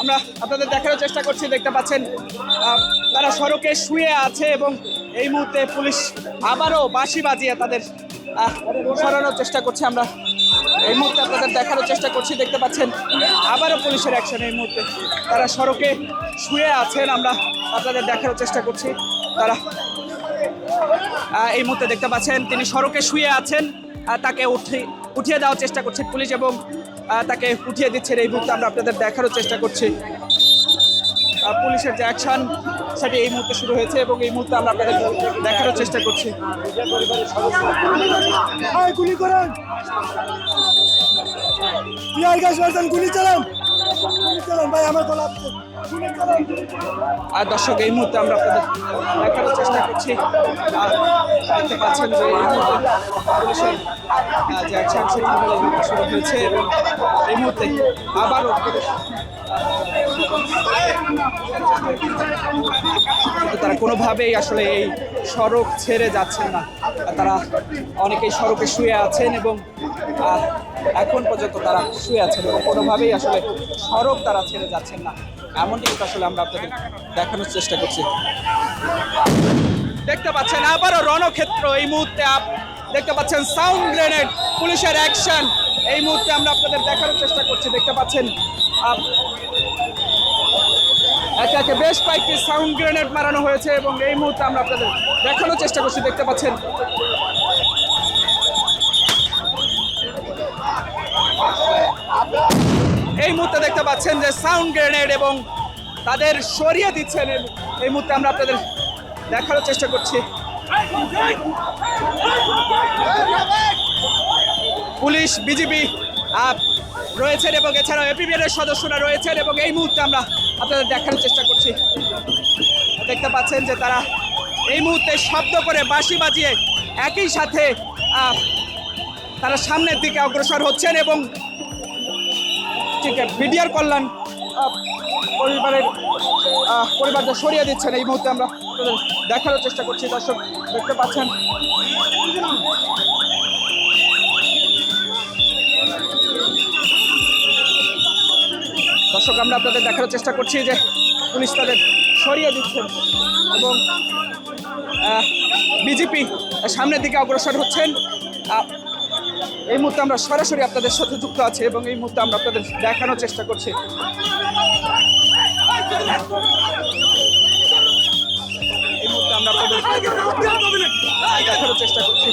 আমরা আপনাদের দেখানোর চেষ্টা করছি, দেখতে পাচ্ছেন তারা সড়কে শুয়ে আছে এবং এই মুহূর্তে পুলিশ আবারও বাঁশি বাজিয়ে তাদের সরানোর চেষ্টা করছে। আমরা এই মুহূর্তে আপনাদের দেখানোর চেষ্টা করছি, দেখতে পাচ্ছেন, আবারও পুলিশের অ্যাকশন এই মুহূর্তে। তারা সড়কে শুয়ে আছেন, আমরা আপনাদের দেখানোর চেষ্টা করছি। তারা এই মুহূর্তে দেখতে পাচ্ছেন, তিনি সড়কে শুয়ে আছেন তাকে উঠে উঠিয়ে দেওয়ার চেষ্টা করছে পুলিশ এবং তাকে উঠিয়ে দিচ্ছেন এই মুহূর্তে আমরা আপনাদের দেখারও চেষ্টা করছি। পুলিশের যে অ্যাকশন, সেটি এই মুহূর্তে শুরু হয়েছে এবং এই মুহূর্তে আমরা আপনাদের দেখানোর চেষ্টা করছি। গুলি করেন। গুলি চালান। আর দর্শক, এই মুহূর্তে আমরা আপনাদের দেখানোর চেষ্টা করছি। দেখতে পাচ্ছেন যে এই মুহূর্তে পুলিশের শুরু হয়েছে এবং এই মুহূর্তে আবারও তারা কোনোভাবেই আসলে এই সড়ক ছেড়ে যাচ্ছেন না। তারা অনেকেই সড়কে শুয়ে আছেন এবং এখন পর্যন্ত তারা শুয়ে আছেন এবং কোনোভাবেই আসলে সড়ক তারা ছেড়ে যাচ্ছেন না। এমনটি কিন্তু আসলে আমরা আপনাদের দেখানোর চেষ্টা করছি। দেখতে পাচ্ছেন আবারও রণক্ষেত্র এই মুহূর্তে দেখতে পাচ্ছেন সাউন্ড গ্রেনেড, পুলিশের অ্যাকশন। এই মুহূর্তে আমরা আপনাদের দেখানোর চেষ্টা করছি, দেখতে পাচ্ছেন একে একে বেশ কয়েকটি সাউন্ড গ্রেনেড মারানো হয়েছে এবং এই মুহূর্তে আমরা আপনাদের দেখানোর চেষ্টা করছি, দেখতে পাচ্ছেন। এই মুহূর্তে দেখতে পাচ্ছেন যে সাউন্ড গ্রেনেড এবং তাদের সরিয়ে দিচ্ছেন, এই মুহূর্তে আমরা আপনাদের দেখানোর চেষ্টা করছি। পুলিশ বিজিবি রয়েছেন এবং এছাড়াও এপিবিএর সদস্যরা রয়েছেন এবং এই মুহূর্তে আমরা আপনাদের দেখানোর চেষ্টা করছি। দেখতে পাচ্ছেন যে তারা এই মুহূর্তে শব্দ করে বাঁশি বাজিয়ে একই সাথে তারা সামনের দিকে অগ্রসর হচ্ছেন এবং ঠিক বিডিআর কল্যাণ পরিবারের আহ, পরিবারকে সরিয়ে দিচ্ছেন এই মুহূর্তে আমরা দেখানোর চেষ্টা করছি। দর্শক দেখতে পাচ্ছেন দর্শক, আমরা আপনাদের দেখানোর চেষ্টা করছি যে পুলিশ তাদের সরিয়ে দিচ্ছেন এবং বিজেপি সামনের দিকে অগ্রসর হচ্ছেন। এই মুহূর্তে আমরা সরাসরি আপনাদের সাথে যুক্ত আছি এবং এই মুহূর্তে আমরা আপনাদের দেখানোর চেষ্টা করছি। এই আমরা আপনাদের চেষ্টা করছি।